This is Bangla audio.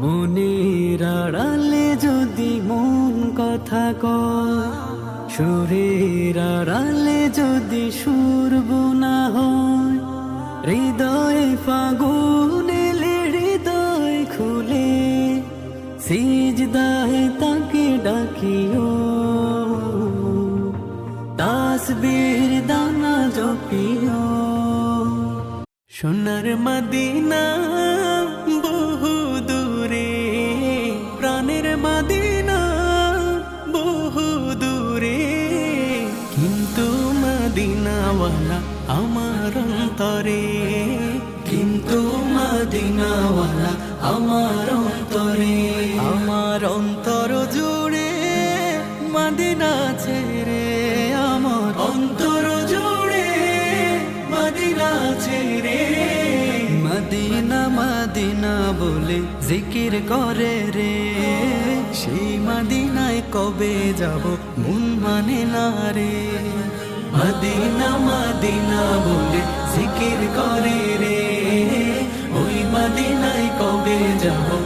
মনের আড়ালে যদি মন কথা কয়, সুরের আড়ালে যদি সুর বোনা হয়, হৃদয়ে ফাগুন হৃদয় খুলে সিজদাহে তাকে ডাকিও। তাসবীর দানা জপিও। সোনার মদিনা মদিনা বহু দূরে। কিন্তু মদিনাওয়ালা আমার অন্তরে। কিন্তু মদিনাওয়ালা আমার অন্তরে। আমার অন্তর জুড়ে মদিনা ছেড়ে মদিনা বলে জিকির করে রে। সেই মদিনায় কবে যাব মন মানে না রে। মাদিনা, মদিনা বলে জিকির করে রে। ওই মদিনায় কবে যাব